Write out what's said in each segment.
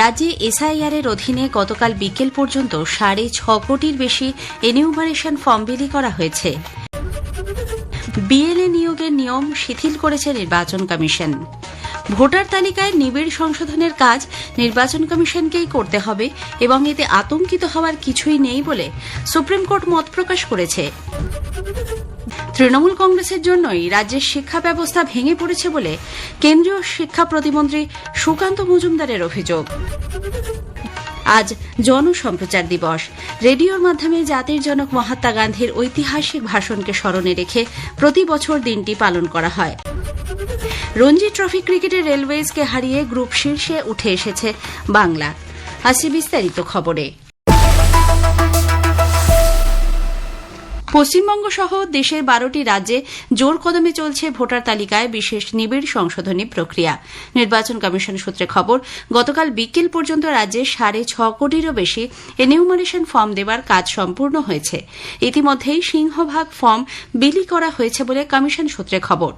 রাজ্যে এসআইআরের অধীনে গতকাল বিকেল পর্যন্ত সাড়ে ছ কোটির বেশি এনিউমারেশন ফর্ম বিলি করা হয়েছে। বিএলএ নিয়োগের নিয়ম শিথিল করেছে নির্বাচন কমিশন। ভোটার তালিকায় নিবিড় সংশোধনের কাজ নির্বাচন কমিশনকেই করতে হবে এবং এতে আতঙ্কিত হওয়ার কিছুই নেই বলে সুপ্রিম কোর্ট মত প্রকাশ করেছে। তৃণমূল কংগ্রেসের জন্যই রাজ্যের শিক্ষা ব্যবস্থা ভেঙে পড়েছে বলে কেন্দ্রীয় শিক্ষা প্রতিমন্ত্রী সুকান্ত মজুমদারের অভিযোগ। আজ জনসম্প্রচার দিবস। রেডিওর মাধ্যমে জাতির জনক মহাত্মা গান্ধীর ঐতিহাসিক ভাষণকে স্মরণে রেখে প্রতি বছর দিনটি পালন করা হয়। রঞ্জি ট্রফি ক্রিকেটে রেলওয়েজকে হারিয়ে গ্রুপ শীর্ষে উঠে এসেছে বাংলা। আসছে বিস্তারিত খবরে। পশ্চিমবঙ্গ সহ দেশের বারোটি রাজ্যে জোর কদমে চলছে ভোটার তালিকায় বিশেষ নিবিড় সংশোধনী প্রক্রিয়া। নির্বাচন কমিশন সূত্রে খবর, গতকাল বিকেল পর্যন্ত রাজ্যে সাড়ে ছ কোটিরও বেশি এনিউমারেশন ফর্ম দেবার কাজ সম্পূর্ণ হয়েছে। ইতিমধ্যেই সিংহভাগ ফর্ম বিলি করা হয়েছে বলে কমিশন সূত্রে খবর।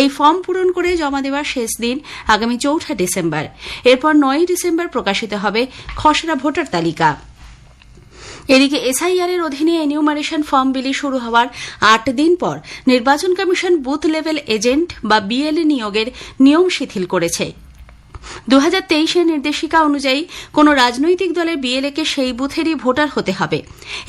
এই ফর্ম পূরণ করে জমা দেওয়ার শেষ দিন আগামী চৌঠা ডিসেম্বর। এরপর নয় ডিসেম্বর প্রকাশিত হবে খসড়া ভোটার তালিকা। এদিকে এসআইআর এর অধীনে এনিউমারেশন ফর্ম বিলি শুরু হওয়ার আট দিন পর নির্বাচন কমিশন বুথ লেভেল এজেন্ট বা বিএলএ নিয়োগের নিয়ম শিথিল করেছে। দু হাজার তেইশের নির্দেশিকা অনুযায়ী কোন রাজনৈতিক দলের বিএলএকে সেই বুথেরই ভোটার হতে হবে।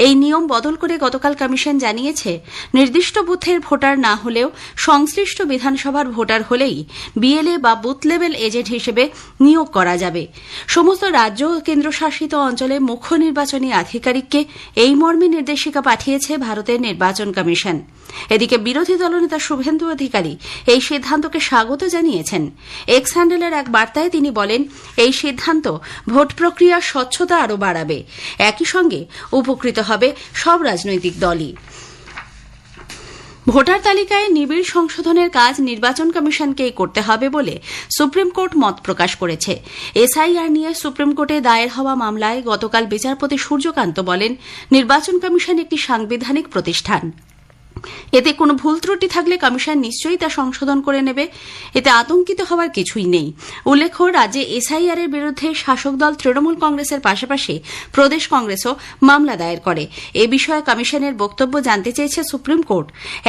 এই নিয়ম বদল করে গতকাল কমিশন জানিয়েছে, নির্দিষ্ট বুথের ভোটার না হলেও সংশ্লিষ্ট বিধানসভার ভোটার হলেই বিএলএ বা বুথ লেভেল এজেন্ট হিসেবে নিয়োগ করা যাবে। সমস্ত রাজ্য ও কেন্দ্রশাসিত অঞ্চলে মুখ্য নির্বাচনী আধিকারিককে এই মর্মে নির্দেশিকা পাঠিয়েছে ভারতের নির্বাচন কমিশন। এদিকে বিরোধী দলনেতা শুভেন্দু অধিকারী এই সিদ্ধান্তকে স্বাগত জানিয়েছেন। এক্স হ্যান্ডেলের এক বার্তায় তিনি বলেন, এই সিদ্ধান্ত ভোট প্রক্রিয়ার স্বচ্ছতা আরও বাড়াবে। একই সঙ্গে উপকৃত হবে সব রাজনৈতিক দলই। ভোটার তালিকায় নিবিড় সংশোধনের কাজ নির্বাচন কমিশনকেই করতে হবে বলে সুপ্রিম কোর্ট মত প্রকাশ করেছে। এসআইআর নিয়ে সুপ্রিম কোর্টে দায়ের হওয়া মামলায় গতকাল বিচারপতি সূর্যকান্ত বলেন, নির্বাচন কমিশন একটি সাংবিধানিক প্রতিষ্ঠান। এতে কোনো ভুল ত্রুটি থাকলে কমিশন নিশ্চয়ই তা সংশোধন করে নেবে। এতে আতঙ্কিত হওয়ার কিছুই নেই। উল্লেখ্য, রাজ্যে এসআইআর এর বিরুদ্ধে শাসক দল তৃণমূল কংগ্রেসের পাশাপাশি প্রদেশ কংগ্রেসও মামলা দায়ের করে। এ বিষয়ে কমিশনের বক্তব্য জানতে চেয়েছে সুপ্রিম কোর্ট।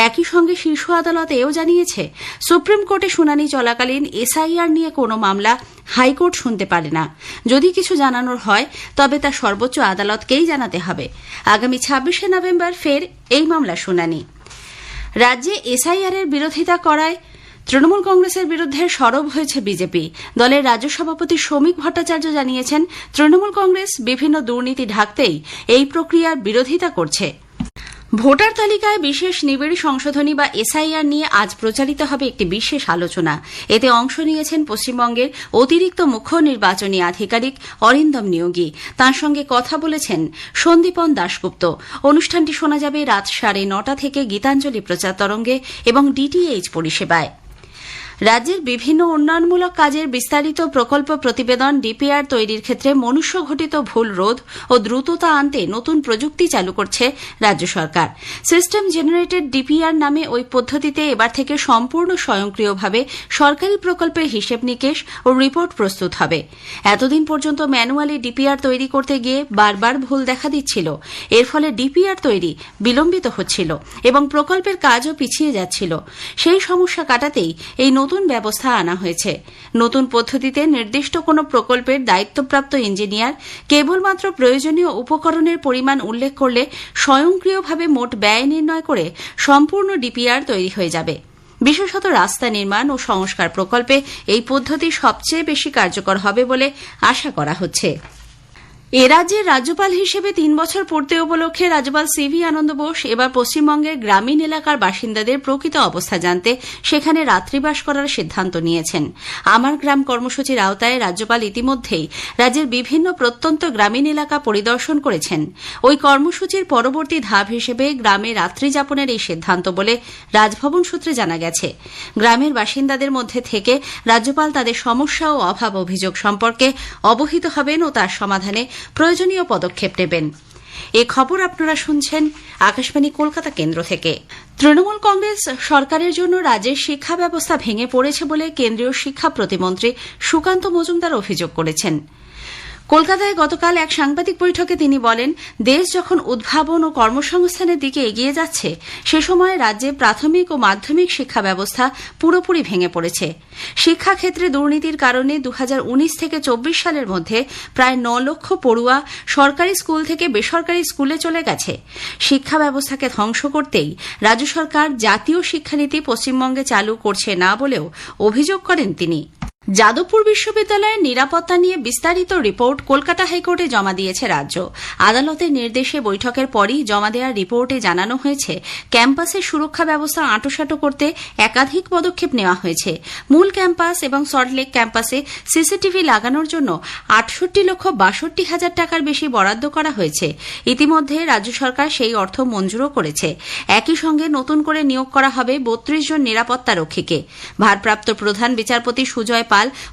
একই সঙ্গে শীর্ষ আদালত এও জানিয়েছে, সুপ্রিম কোর্টে শুনানি চলাকালীন এসআইআর নিয়ে কোনো মামলা হাইকোর্ট শুনতে পারে না। যদি কিছু জানানোর হয়, তবে তা সর্বোচ্চ আদালতকেই জানাতে হবে। আগামী ছাব্বিশে নভেম্বর ফের এই মামলা শুনানি। রাজ্যে এসআইআর এর বিরোধিতা করায় তৃণমূল কংগ্রেসের বিরুদ্ধে সরব হয়েছে বিজেপি। দলের রাজ্য সভাপতি শ্রমিক ভট্টাচার্য জানিয়েছেন, তৃণমূল কংগ্রেস বিভিন্ন দুর্নীতি ঢাকতেই এই প্রক্রিয়ার বিরোধিতা করছে। ভোটার তালিকায় বিশেষ নিবিড় সংশোধনী বা এসআইআর নিয়ে আজ প্রচারিত হবে একটি বিশেষ আলোচনা। এতে অংশ নিয়েছেন পশ্চিমবঙ্গের অতিরিক্ত মুখ্য নির্বাচনী আধিকারিক অরিন্দম নিয়োগী। তাঁর সঙ্গে কথা বলেছেন সন্দীপন দাশগুপ্ত। অনুষ্ঠানটি শোনা যাবে রাত সাড়ে নটা থেকে গীতাঞ্জলি প্রচার তরঙ্গে এবং ডিটিএইচ পরিষেবায়। রাজ্যের বিভিন্ন উন্নয়নমূলক কাজের বিস্তারিত প্রকল্প প্রতিবেদন ডিপিআর তৈরির ক্ষেত্রে মনুষ্যঘটিত ভুল রোধ ও দ্রুততা আনতে নতুন প্রযুক্তি চালু করছে রাজ্য সরকার। সিস্টেম জেনারেটেড ডিপিআর নামে ওই পদ্ধতিতে এবার থেকে সম্পূর্ণ স্বয়ংক্রিয়ভাবে সরকারি প্রকল্পের হিসেব নিকেশ ও রিপোর্ট প্রস্তুত হবে। এতদিন পর্যন্ত ম্যানুয়ালি ডিপিআর তৈরি করতে গিয়ে বারবার ভুল দেখা দিচ্ছিল। এর ফলে ডিপিআর তৈরি বিলম্বিত হচ্ছিল এবং প্রকল্পের কাজও পিছিয়ে যাচ্ছিল। সেই সমস্যা কাটাতেই এই নতুন ব্যবস্থা আনা হয়েছে। নতুন পদ্ধতিতে নির্দিষ্ট কোনো প্রকল্পের দায়িত্বপ্রাপ্ত ইঞ্জিনিয়ার কেবলমাত্র প্রয়োজনীয় উপকরণের পরিমাণ উল্লেখ করলে স্বয়ংক্রিয়ভাবে মোট ব্যয় নির্ণয় করে সম্পূর্ণ ডিপিআর তৈরি হয়ে যাবে। বিশেষত রাস্তা নির্মাণ ও সংস্কার প্রকল্পে এই পদ্ধতি সবচেয়ে বেশি কার্যকর হবে বলে আশা করা হচ্ছে। এ রাজ্যের রাজ্যপাল হিসেবে তিন বছর পূর্তি উপলক্ষে রাজ্যপাল সিভি আনন্দ বোস এবার পশ্চিমবঙ্গের গ্রামীণ এলাকার বাসিন্দাদের প্রকৃত অবস্থা জানতে সেখানে রাত্রিবাস করার সিদ্ধান্ত নিয়েছেন। আমার গ্রাম কর্মসূচির আওতায় রাজ্যপাল ইতিমধ্যেই রাজ্যের বিভিন্ন প্রত্যন্ত গ্রামীণ এলাকা পরিদর্শন করেছেন। ওই কর্মসূচির পরবর্তী ধাপ হিসেবে গ্রামে রাত্রি যাপনের এই সিদ্ধান্ত বলে রাজভবন সূত্রে জানা গেছে। গ্রামের বাসিন্দাদের মধ্যে থেকে রাজ্যপাল তাদের সমস্যা ও অভাব অভিযোগ সম্পর্কে অবহিত হবেন ও তার সমাধানে প্রয়োজনীয় পদক্ষেপ নেবেন। এ খবর আপনারা শুনছেন আকাশবাণী কলকাতা কেন্দ্র থেকে। তৃণমূল কংগ্রেস সরকারের জন্য রাজ্যের শিক্ষা ব্যবস্থা ভেঙে পড়েছে বলে কেন্দ্রীয় শিক্ষা প্রতিমন্ত্রী সুকান্ত মজুমদার অভিযোগ করেছেন। কলকাতায় গতকাল এক সাংবাদিক বৈঠকে তিনি বলেন, দেশ যখন উদ্ভাবন ও কর্মসংস্থানের দিকে এগিয়ে যাচ্ছে, সে সময় রাজ্যে প্রাথমিক ও মাধ্যমিক শিক্ষা ব্যবস্থা পুরোপুরি ভেঙে পড়েছে। শিক্ষাক্ষেত্রে দুর্নীতির কারণে দু হাজার উনিশ থেকে চব্বিশ সালের মধ্যে প্রায় ন লক্ষ পড়ুয়া সরকারি স্কুল থেকে বেসরকারি স্কুলে চলে গেছে। শিক্ষা ব্যবস্থাকে ধ্বংস করতেই রাজ্য সরকার জাতীয় শিক্ষানীতি পশ্চিমবঙ্গে চালু করছে না বলেও অভিযোগ করেন তিনি। যাদবপুর বিশ্ববিদ্যালয়ের নিরাপত্তা নিয়ে বিস্তারিত রিপোর্ট কলকাতা হাইকোর্টে জমা দিয়েছে রাজ্য। আদালতের নির্দেশে বৈঠকের পরই জমা দেওয়া রিপোর্টে জানানো হয়েছে ক্যাম্পাসের সুরক্ষা ব্যবস্থা আঁটোসাঁটো করতে একাধিক পদক্ষেপ নেওয়া হয়েছে। মূল ক্যাম্পাস এবং সল্টলেক ক্যাম্পাসে সিসিটিভি লাগানোর জন্য আটষট্টি লক্ষ বাষট্টি হাজার টাকার বেশি বরাদ্দ করা হয়েছে। ইতিমধ্যে রাজ্য সরকার সেই অর্থ মঞ্জুরও করেছে। একই সঙ্গে নতুন করে নিয়োগ করা হবে বত্রিশ জন নিরাপত্তা রক্ষীকে। ভারপ্রাপ্ত প্রধান বিচারপতি সুজয়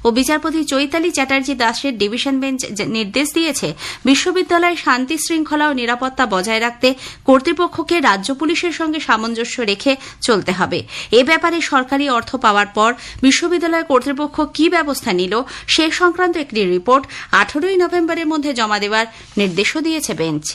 ও বিচারপতি চৈতালি চ্যাটার্জি দাসের ডিভিশন বেঞ্চ নির্দেশ দিয়েছে বিশ্ববিদ্যালয়ে শান্তি শৃঙ্খলা ও নিরাপত্তা বজায় রাখতে কর্তৃপক্ষকে রাজ্য পুলিশের সঙ্গে সামঞ্জস্য রেখে চলতে হবে। এ ব্যাপারে সরকারি অর্থ পাওয়ার পর বিশ্ববিদ্যালয় কর্তৃপক্ষ কি ব্যবস্থা নিল সে সংক্রান্ত একটি রিপোর্ট আঠারোই নভেম্বরের মধ্যে জমা দেওয়ার নির্দেশও দিয়েছে বেঞ্চ।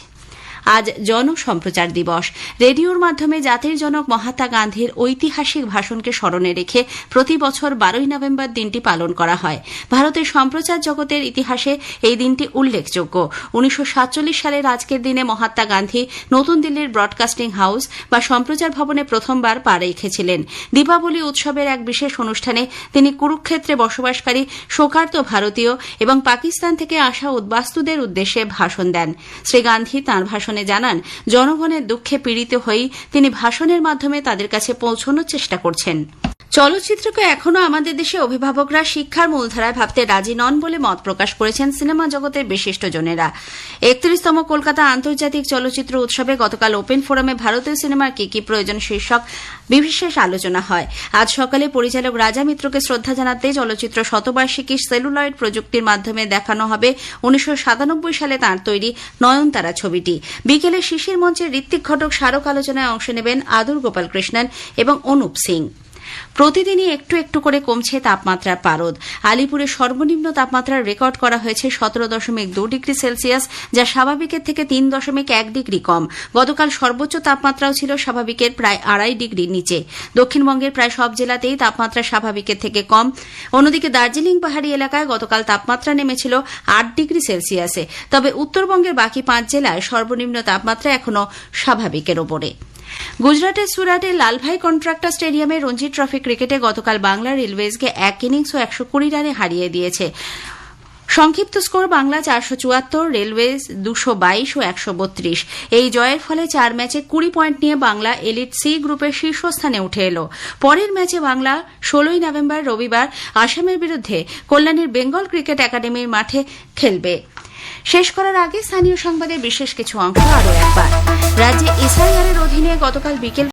আজ জনসম্প্রচার দিবস। রেডিওর মাধ্যমে জাতির জনক মহাত্মা গান্ধীর ঐতিহাসিক ভাষণকে স্মরণে রেখে প্রতি বছর বারোই নভেম্বর দিনটি পালন করা হয়। ভারতের সম্প্রচার জগতের ইতিহাসে এই দিনটি উল্লেখযোগ্য। উনিশশো সাতচল্লিশ সালের আজকের দিনে মহাত্মা গান্ধী নতুন দিল্লির ব্রডকাস্টিং হাউস বা সম্প্রচার ভবনে প্রথমবার পা রেখেছিলেন। দীপাবলি উৎসবের এক বিশেষ অনুষ্ঠানে তিনি কুরুক্ষেত্রে বসবাসকারী শোকার্ত ভারতীয় এবং পাকিস্তান থেকে আসা উদ্বাস্তুদের উদ্দেশ্যে ভাষণ দেন। শ্রী গান্ধী তাঁর ভাষণে জানান জনগণের দুঃখে পীড়িত হয়েই তিনি ভাষণের মাধ্যমে তাদের কাছে পৌঁছানোর চেষ্টা করছেন। চলচ্চিত্রকে এখনও আমাদের দেশে অভিভাবকরা শিক্ষার মূলধারায় ভাবতে রাজি নন বলে মত প্রকাশ করেছেন সিনেমা জগতের বিশিষ্টজনেরা একত্রিশতম কলকাতা আন্তর্জাতিক চলচ্চিত্র উৎসবে গতকাল ওপেন ফোরামে ভারতীয় সিনেমার কি কি প্রয়োজন শীর্ষক বিশেষ আলোচনা হয়। আজ সকালে পরিচালক রাজা মিত্রকে শ্রদ্ধা জানাতে চলচ্চিত্র শতবার্ষিকী সেলুলয়েড প্রযুক্তির মাধ্যমে দেখানো হবে উনিশশো সাতানব্বই সালে তাঁর তৈরি নয়নতারা ছবিটি। বিকেলে শিশির মঞ্চে ঋত্বিক ঘটক স্মারক আলোচনায় অংশ নেবেন আদুর গোপাল কৃষ্ণন এবং অনুপ সিং। প্রতিদিনই একটু একটু করে কমছে তাপমাত্রার পারদ। আলিপুরে সর্বনিম্ন তাপমাত্রার রেকর্ড করা হয়েছে সতেরো দশমিক দু ডিগ্রি সেলসিয়াস, যা স্বাভাবিকের থেকে তিন দশমিক এক ডিগ্রি কম। গতকাল সর্বোচ্চ তাপমাত্রাও ছিল স্বাভাবিকের প্রায় আড়াই ডিগ্রি নিচে। দক্ষিণবঙ্গের প্রায় সব জেলাতেই তাপমাত্রা স্বাভাবিকের থেকে কম। অন্যদিকে দার্জিলিং পাহাড়ি এলাকায় গতকাল তাপমাত্রা নেমেছিল আট ডিগ্রি সেলসিয়াসে। তবে উত্তরবঙ্গের বাকি পাঁচ জেলায় সর্বনিম্ন তাপমাত্রা এখনও স্বাভাবিকের ওপরে। গুজরাটের সুরাটে লালভাই কন্ট্রাক্টর স্টেডিয়ামে রঞ্জি ট্রফি ক্রিকেটে গতকাল বাংলা রেলওয়েজকে এক ইনিংস ও একশো কুড়ি রানে হারিয়ে দিয়েছে। সংক্ষিপ্ত স্কোর বাংলা চারশো চুয়াত্তর, রেলওয়েজ দুশো বাইশ ও একশো বত্রিশ। এই জয়ের ফলে চার ম্যাচে কুড়ি পয়েন্ট নিয়ে বাংলা এলিট সি গ্রুপের শীর্ষস্থানে উঠে এল। পরের ম্যাচে বাংলা ষোলোই নভেম্বর রবিবার আসামের বিরুদ্ধে কল্যাণীর বেঙ্গল ক্রিকেট একাডেমির মাঠে খেলবে। শেষ করার আগে স্থানীয় সংবাদের বিশেষ কিছু অংশ আরও একবার। রাজ্যে এসআইআর এর অধীনে গতকাল বিকেল